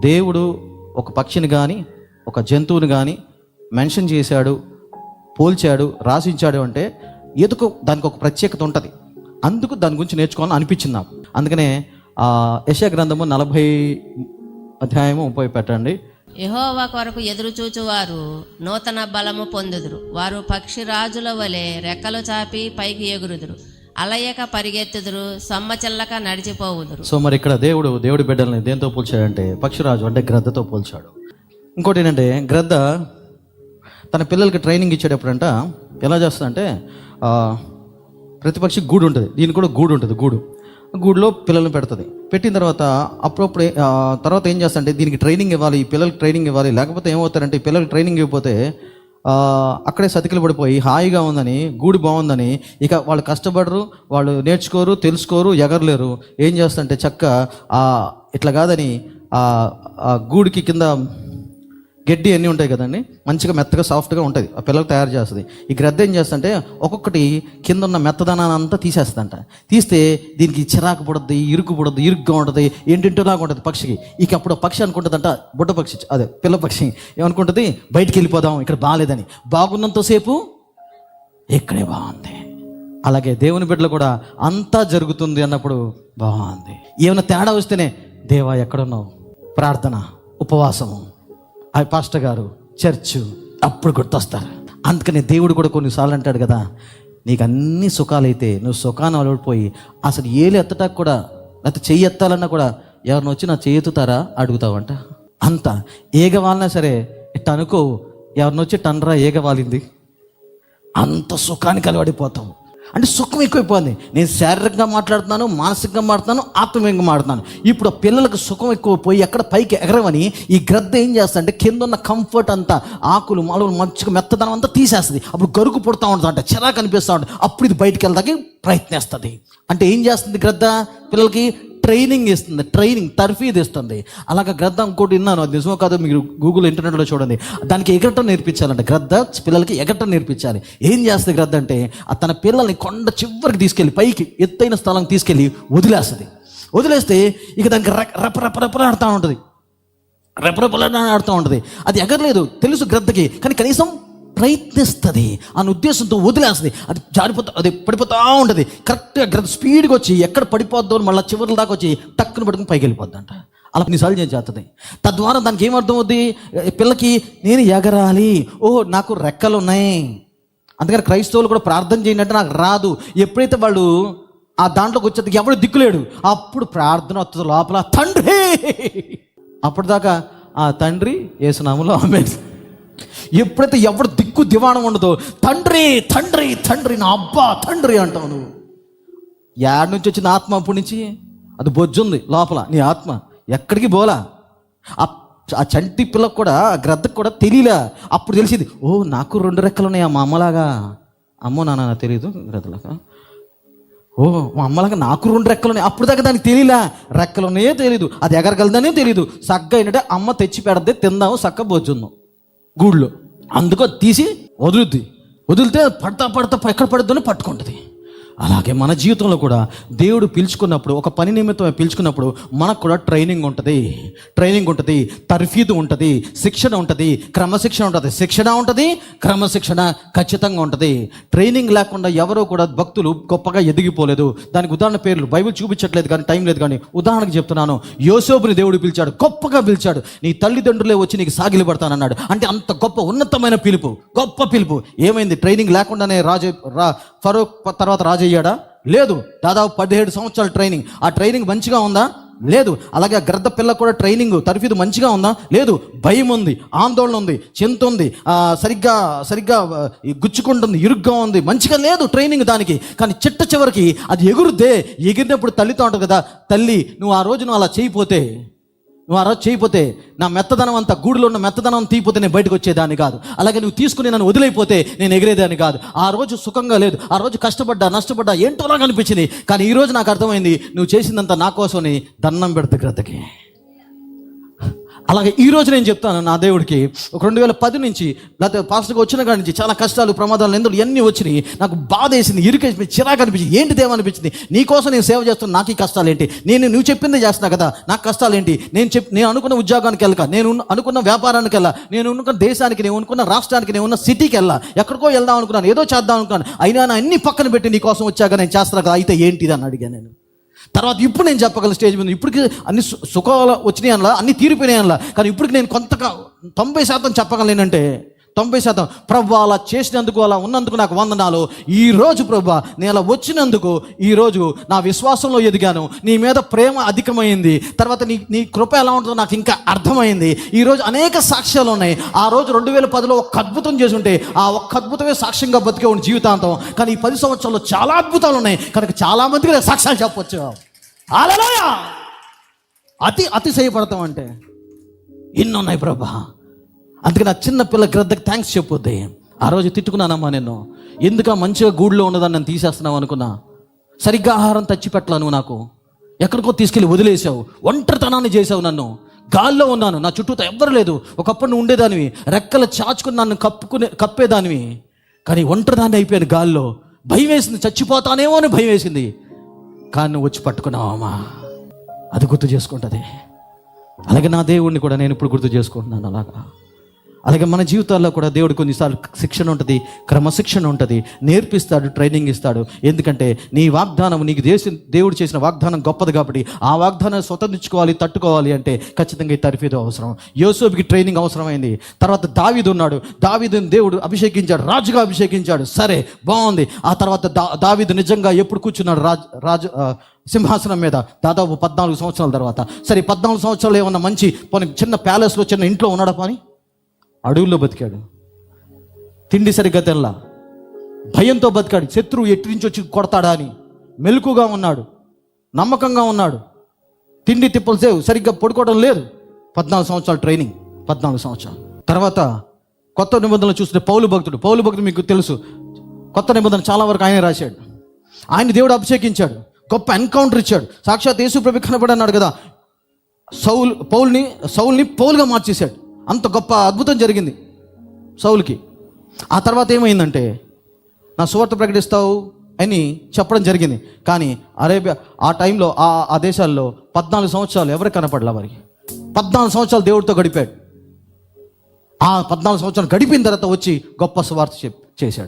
దేవుడు ఒక పక్షిని కానీ ఒక జంతువుని కానీ మెన్షన్ చేశాడు పోల్చాడు రాసించాడు అంటే ఎందుకు దానికి ఒక ప్రత్యేకత ఉంటుంది. అందుకు దాని గురించి నేర్చుకోవాలని అనిపించింది నాకు. అందుకనే ఆ గ్రంథము నలభై అధ్యాయము ముప్పై పెట్టండి. యెహోవా కొరకు ఎదురు చూచువారు నూతన బలము పొందుదురు. వారు పక్షి రాజుల వలె రెక్కలు చాపి పైకి ఎగురుదురు. అలయక పరిగెత్తుదురు సమ్మచెల్లక నడిచిపోవుదురు. సో మరి ఇక్కడ దేవుడు దేవుడి బిడ్డల్ని దేంతో పోల్చాడంటే పక్షిరాజు అంటే గ్రద్దతో పోల్చాడు. ఇంకోటి ఏంటంటే గ్రద్ద తన పిల్లలకి ట్రైనింగ్ ఇచ్చేటప్పుడంట ఎలా చేస్తుందంటే ప్రతిపక్షి ప్రతి పక్షి గూడు ఉంటుంది. దీనికి కూడా గూడు ఉంటుంది గూడు. గూడులో పిల్లల్ని పెడుతుంది. పెట్టిన తర్వాత అప్పుడప్పుడు తర్వాత ఏం చేస్తారంటే దీనికి ట్రైనింగ్ ఇవ్వాలి ఈ పిల్లలకి ట్రైనింగ్ ఇవ్వాలి లేకపోతే ఏమవుతారంటే ఈ పిల్లలకి ట్రైనింగ్ ఇవ్వకపోతే అక్కడే సతికిలు పడిపోయి హాయిగా ఉందని గూడు బాగుందని ఇక వాళ్ళు కష్టపడరు వాళ్ళు నేర్చుకోరు తెలుసుకోరు ఎగరలేరు. ఏం చేస్తారంటే చక్క ఇట్లా కాదని ఆ గూడికి కింద గడ్డి అన్నీ ఉంటాయి కదండి. మంచిగా మెత్తగా సాఫ్ట్గా ఉంటుంది. ఆ పిల్లలు తయారు చేస్తుంది. ఈ గ్రద్ద ఏం చేస్తుంటే ఒక్కొక్కటి కింద ఉన్న మెత్తదనాన్ని అంతా తీసేస్తుందంట. తీస్తే దీనికి చిరాకు పడుద్ది ఇరుకు పడుద్ది ఇరుగ్గా ఉంటుంది ఏంటింటోలాగా ఉంటుంది పక్షికి. ఇక అప్పుడు పక్షి అనుకుంటుందంట బుడ్డ పక్షి అదే పిల్ల పక్షి ఏమనుకుంటుంది బయటికి వెళ్ళిపోదాం ఇక్కడ బాగాలేదని బాగున్నంతసేపు ఇక్కడే బాగుంది. అలాగే దేవుని బిడ్డలు కూడా అంతా జరుగుతుంది అన్నప్పుడు బాగుంది. ఏమైనా తేడా వస్తేనే దేవా ఎక్కడున్నావు? ప్రార్థన ఉపవాసము. ఆ పాస్టర్ గారు చర్చ్ అప్పుడు గుర్తొస్తారు. అందుకని దేవుడు కూడా కొన్నిసార్లు అంటాడు కదా నీకు అన్ని సుఖాలైతే నువ్వు సుఖాన్ని అలవాడిపోయి అసలు ఏలు ఎత్తటానికి కూడా లేకపోతే చెయ్యి ఎత్తాలన్నా కూడా ఎవరిని వచ్చి నా చెయ్యి ఎత్తుతారా? అడుగుతావంట. అంత ఏగవాలన్నా సరే ఇట్ట అనుకో ఎవరిని వచ్చి టన్రా ఏగవాలింది. అంత సుఖానికి అలవాడిపోతావు. అంటే సుఖం ఎక్కువైపోయింది. నేను శారీరకంగా మాట్లాడుతున్నాను మానసికంగా మాట్లాడుతున్నాను ఆత్మీయంగా మాట్లాడుతున్నాను. ఇప్పుడు ఆ పిల్లలకు సుఖం ఎక్కువ పోయి ఎక్కడ పైకి ఎగరవని ఈ గ్రద్ద ఏం చేస్తా అంటే కింద ఉన్న కంఫర్ట్ అంతా ఆకులు మాలు మంచిగా మెత్తదనం అంతా తీసేస్తుంది. అప్పుడు గరుకు పుడతా ఉంటుంది అంటే చిరాకు అనిపిస్తూ ఉంటుంది. అప్పుడు ఇది బయటికి వెళ్ళడానికి ప్రయత్నిస్తుంది. అంటే ఏం చేస్తుంది గ్రద్ద పిల్లలకి? ట్రైనింగ్ ఇస్తుంది ట్రైనింగ్ తర్ఫీదు ఇస్తుంది అలాగ గ్రద్ద ఇంకోటి విన్నాను అది నిజమో కాదు మీరు గూగుల్ ఇంటర్నెట్లో చూడండి దానికి ఎగరటం నేర్పించాలంట గ్రద్ద పిల్లలకి ఎగరటం నేర్పించాలి ఏం చేస్తుంది గ్రద్ద అంటే ఆ తన పిల్లల్ని కొండ చివరికి తీసుకెళ్ళి పైకి ఎత్తైన స్థలం తీసుకెళ్ళి వదిలేస్తుంది వదిలేస్తే ఇక దానికి రప రెప రెప ఆడుతూ ఉంటుంది రెపరెపలని ఆడుతూ ఉంటుంది అది ఎగరలేదు తెలుసు గ్రద్దకి కానీ కనీసం ప్రయత్నిస్తుంది అన్న ఉద్దేశంతో వదిలేస్తుంది. అది జారిపోతా అది పడిపోతూ ఉంటుంది. కరెక్ట్గా స్పీడ్గా వచ్చి ఎక్కడ పడిపోద్దో మళ్ళీ చివరి దాకా వచ్చి టక్కున పడుకుని పైకి వెళ్ళిపోద్దంట. అంట అలా కొన్నిసార్లు నేను చేస్తుంది తద్వారా దానికి ఏమర్థం అవుద్ది పిల్లకి నేను ఎగరాలి. ఓహో నాకు రెక్కలు ఉన్నాయి అందుకని క్రైస్తవులు కూడా ప్రార్థన చేయండి నాకు రాదు. ఎప్పుడైతే వాళ్ళు ఆ దాంట్లోకి వచ్చేది ఎవడు దిక్కులేడు. అప్పుడు ప్రార్థన వస్తుంది లోపల తండ్రి! అప్పటిదాకా ఆ తండ్రి ఏసునాములో ఆమె ఎప్పుడైతే ఎవడు దిక్కు దివాణం ఉండదో తండ్రి తండ్రి తండ్రి నా అబ్బా తండ్రి అంటావు నువ్వు. యాడ్ నుంచి వచ్చిన ఆత్మ అప్పటి నుంచి? అది బొజ్జుంది లోపల నీ ఆత్మ. ఎక్కడికి పోలా ఆ చంటి పిల్లకు కూడా ఆ గ్రద్దకు కూడా తెలియలే. అప్పుడు తెలిసింది ఓ నాకు రెండు రెక్కలు ఉన్నాయి మా అమ్మలాగా. అమ్మో నాన్న తెలియదు గ్రద్దలాగా. ఓ మా అమ్మలాగా నాకు రెండు రెక్కలు ఉన్నాయి అప్పుడు దాకా దానికి తెలియలే. రెక్కలు ఉన్నాయో తెలియదు అది ఎగరగలదనే తెలియదు సగ్గ ఏంటంటే అమ్మ తెచ్చి పెడదే తిందాము సక్క బొజ్జుందాం గూళ్ళో అందుకో తీసి వదులుద్ది. వదిలితే పడతా పడతా ఎక్కడ పడుతుందో పట్టుకుంటుంది. అలాగే మన జీవితంలో కూడా దేవుడు పిలుచుకున్నప్పుడు ఒక పని నిమిత్తం పిలుచుకున్నప్పుడు మనకు కూడా ట్రైనింగ్ ఉంటుంది. ట్రైనింగ్ ఉంటుంది తర్ఫీదు ఉంటుంది శిక్షణ ఉంటుంది క్రమశిక్షణ ఉంటుంది. శిక్షణ ఉంటుంది క్రమశిక్షణ ఖచ్చితంగా ఉంటుంది. ట్రైనింగ్ లేకుండా ఎవరో కూడా భక్తులు గొప్పగా ఎదిగిపోలేదు. దానికి ఉదాహరణ పేర్లు బైబిల్ చూపించట్లేదు కానీ టైం లేదు కానీ ఉదాహరణకు చెప్తున్నాను. యోసోపుని దేవుడు పిలిచాడు గొప్పగా పిలిచాడు. నీ తల్లిదండ్రులే వచ్చి నీకు సాగిలి పడతానన్నాడు. అంటే అంత గొప్ప ఉన్నతమైన పిలుపు గొప్ప పిలుపు. ఏమైంది? ట్రైనింగ్ లేకుండానే రాజు రా ఫరో తర్వాత రాజు అయ్యాడా లేదు. దాదాపు పదిహేడు సంవత్సరాల ట్రైనింగ్. ఆ ట్రైనింగ్ మంచిగా ఉందా? లేదు. అలాగే గ్రద్ద పిల్ల కూడా ట్రైనింగ్ తరఫీదు మంచిగా ఉందా? లేదు. భయం ఉంది. ఆందోళన ఉంది. చింత ఉంది. సరిగ్గా సరిగ్గా గుచ్చుకుంటుంది. ఇరుగ్గా ఉంది. మంచిగా లేదు ట్రైనింగ్ దానికి. కానీ చిట్ట చివరికి అది ఎగురుదే. ఎగిరినప్పుడు తల్లితో ఉంటుంది కదా తల్లి నువ్వు ఆ రోజు నువ్వు అలా చేయిపోతే నువ్వు ఆ రోజు చేయకపోతే నా మెత్తదనం అంతా గూడులో ఉన్న మెత్తదనం తీయిపోతే నేను బయటకు వచ్చేదాన్ని కాదు. అలాగే నువ్వు తీసుకుని నన్ను వదిలైపోతే నేను ఎగిరేదాన్ని కాదు. ఆ రోజు సుఖంగా లేదు. ఆ రోజు కష్టపడ్డా నష్టపడ్డా ఏంటోలా అనిపించింది. కానీ ఈరోజు నాకు అర్థమైంది నువ్వు చేసిందంతా నా కోసమని దండం పెడతా గ్రద్దకి అలాగే ఈ రోజు నేను చెప్తాను నా దేవుడికి ఒక రెండు వేల పది నుంచి లేకపోతే పాస్టర్గా వచ్చిన కాడి నుంచి చాలా కష్టాలు ప్రమాదాలు ఎందుకు ఎన్ని వచ్చినాయి నాకు బాధ వేసింది ఇరుకేసింది చిరాకు అనిపించింది ఏంటి దేవ అనిపించింది? నీకోసం నేను సేవ చేస్తున్నా నాకు ఈ కష్టాలు ఏంటి? నేను నువ్వు చెప్పిందే చేస్తున్నా కదా నాకు కష్టాలు ఏంటి? నేను చెప్ నేను అనుకున్న ఉద్యోగానికి వెళ్ళక నేను అనుకున్న వ్యాపారానికి వెళ్ళా నేను అనుకున్న దేశానికి నేను అనుకున్న రాష్ట్రానికి నేను ఉన్న సిటీకి వెళ్ళా ఎక్కడికో వెళ్దాం అనుకున్నాను ఏదో చేద్దాం అనుకున్నాను అయినా నా అన్ని పక్కన పెట్టి నీకోసం వచ్చాక నేను చేస్తాను కదా అయితే ఏంటిది అని అడిగాను నేను. తర్వాత ఇప్పుడు నేను చెప్పగలను స్టేజ్ మీద ఇప్పటికి అన్ని సుఖాలు వచ్చినాయి అనలా అన్ని తీరిపోయినాయి అనలా. కానీ ఇప్పటికి నేను కొంత తొంభై శాతం చెప్పగలేనంటే తొంభై శాతం ప్రభు అలా చేసినందుకు అలా ఉన్నందుకు నాకు వందనాలు. ఈ రోజు ప్రభు నేను అలా వచ్చినందుకు ఈ రోజు నా విశ్వాసంలో ఎదిగాను. నీ మీద ప్రేమ అధికమైంది. తర్వాత నీ నీ కృప ఎలా ఉంటుందో నాకు ఇంకా అర్థమైంది. ఈ రోజు అనేక సాక్ష్యాలు ఉన్నాయి. ఆ రోజు రెండు వేల పదిలో ఒక అద్భుతం చేసుంటే ఆ ఒక్క అద్భుతమే సాక్ష్యంగా బతికే ఉన్న జీవితాంతం. కానీ ఈ పది సంవత్సరాల్లో చాలా అద్భుతాలు ఉన్నాయి. కనుక చాలా మందికి సాక్ష్యాలు చెప్పొచ్చు. అలలోయ అతి అతిశయపడతాం అంటే ఎన్ని ఉన్నాయి ప్రభా. అందుకే నా చిన్న పిల్ల గ్రద్దకు థ్యాంక్స్ చెప్పొద్ది. ఆ రోజు తిట్టుకున్నానమ్మా నేను ఎందుక మంచిగా గూడులో ఉన్నదాన్ని నన్ను తీసేస్తున్నావు అనుకున్నా? సరిగ్గా ఆహారం తచ్చిపెట్టలా నువ్వు నాకు? ఎక్కడికో తీసుకెళ్ళి వదిలేసావు ఒంటరితనాన్ని చేసావు నన్ను. గాల్లో ఉన్నాను. నా చుట్టూతో ఎవ్వరు లేదు. ఒకప్పుడు నువ్వు ఉండేదానివి. రెక్కలు చాచుకుని నన్ను కప్పుకునే కప్పేదానివి. కానీ ఒంటరిదాన్ని అయిపోయాను గాల్లో. భయం వేసింది చచ్చిపోతానేమో అని భయం వేసింది. కానీ నువ్వు వచ్చి పట్టుకున్నావమ్మా అది గుర్తు చేసుకుంటుంది. అలాగే నా దేవుడిని కూడా నేను ఇప్పుడు గుర్తు చేసుకుంటున్నాను అలాగా. అలాగే మన జీవితాల్లో కూడా దేవుడు కొన్నిసార్లు శిక్షణ ఉంటుంది క్రమశిక్షణ ఉంటుంది నేర్పిస్తాడు ట్రైనింగ్ ఇస్తాడు. ఎందుకంటే నీ వాగ్దానం నీకు దేశ దేవుడు చేసిన వాగ్దానం గొప్పది కాబట్టి ఆ వాగ్దానాన్ని స్వతంత్రించుకోవాలి తట్టుకోవాలి అంటే ఖచ్చితంగా ఈ తరిఫీదు అవసరం. యోసోబికి ట్రైనింగ్ అవసరమైంది. తర్వాత దావీదు ఉన్నాడు. దావీదుని దేవుడు అభిషేకించాడు రాజుగా అభిషేకించాడు. సరే బాగుంది. ఆ తర్వాత దా దావీదు నిజంగా ఎప్పుడు కూర్చున్నాడు? రాజు రాజు సింహాసనం మీద దాదాపు పద్నాలుగు సంవత్సరాల తర్వాత. సరే పద్నాలుగు సంవత్సరాలు ఏమన్నా మంచి పోనీ చిన్న ప్యాలెస్లో చిన్న ఇంట్లో ఉన్నాడా పని? అడవుల్లో బతికాడు. తిండి సరిగ్గా తెల్లా భయంతో బతికాడు. శత్రువు ఎట్టి నుంచి వచ్చి కొడతాడా అని మెలకుగా ఉన్నాడు. నమ్మకంగా ఉన్నాడు. తిండి తిప్పలు సేవు. సరిగ్గా పడుకోవడం లేదు. పద్నాలుగు సంవత్సరాలు ట్రైనింగ్. పద్నాలుగు సంవత్సరాలు. తర్వాత కొత్త నిబంధనలు చూస్తే పౌలు భక్తుడు. పౌలు భక్తుడు మీకు తెలుసు. కొత్త నిబంధన చాలా వరకు ఆయన రాశాడు. ఆయన దేవుడు అభిషేకించాడు. గొప్ప ఎన్కౌంటర్ ఇచ్చాడు. సాక్షాత్ యేసు ప్రభు కనబడి కదా. సౌల్ పౌల్ని సౌల్ని పౌలుగా మార్చేశాడు. అంత గొప్ప అద్భుతం జరిగింది సౌలుకి. ఆ తర్వాత ఏమైందంటే నా సువార్త ప్రకటిస్తావు అని చెప్పడం జరిగింది. కానీ అరేబియా ఆ టైంలో ఆ ఆ దేశాల్లో పద్నాలుగు సంవత్సరాలు ఎవరికి కనపడలే వారికి? పద్నాలుగు సంవత్సరాలు దేవుడితో గడిపాడు. ఆ పద్నాలుగు సంవత్సరాలు గడిపిన తర్వాత వచ్చి గొప్ప సువార్త చెప్ చేశాడు.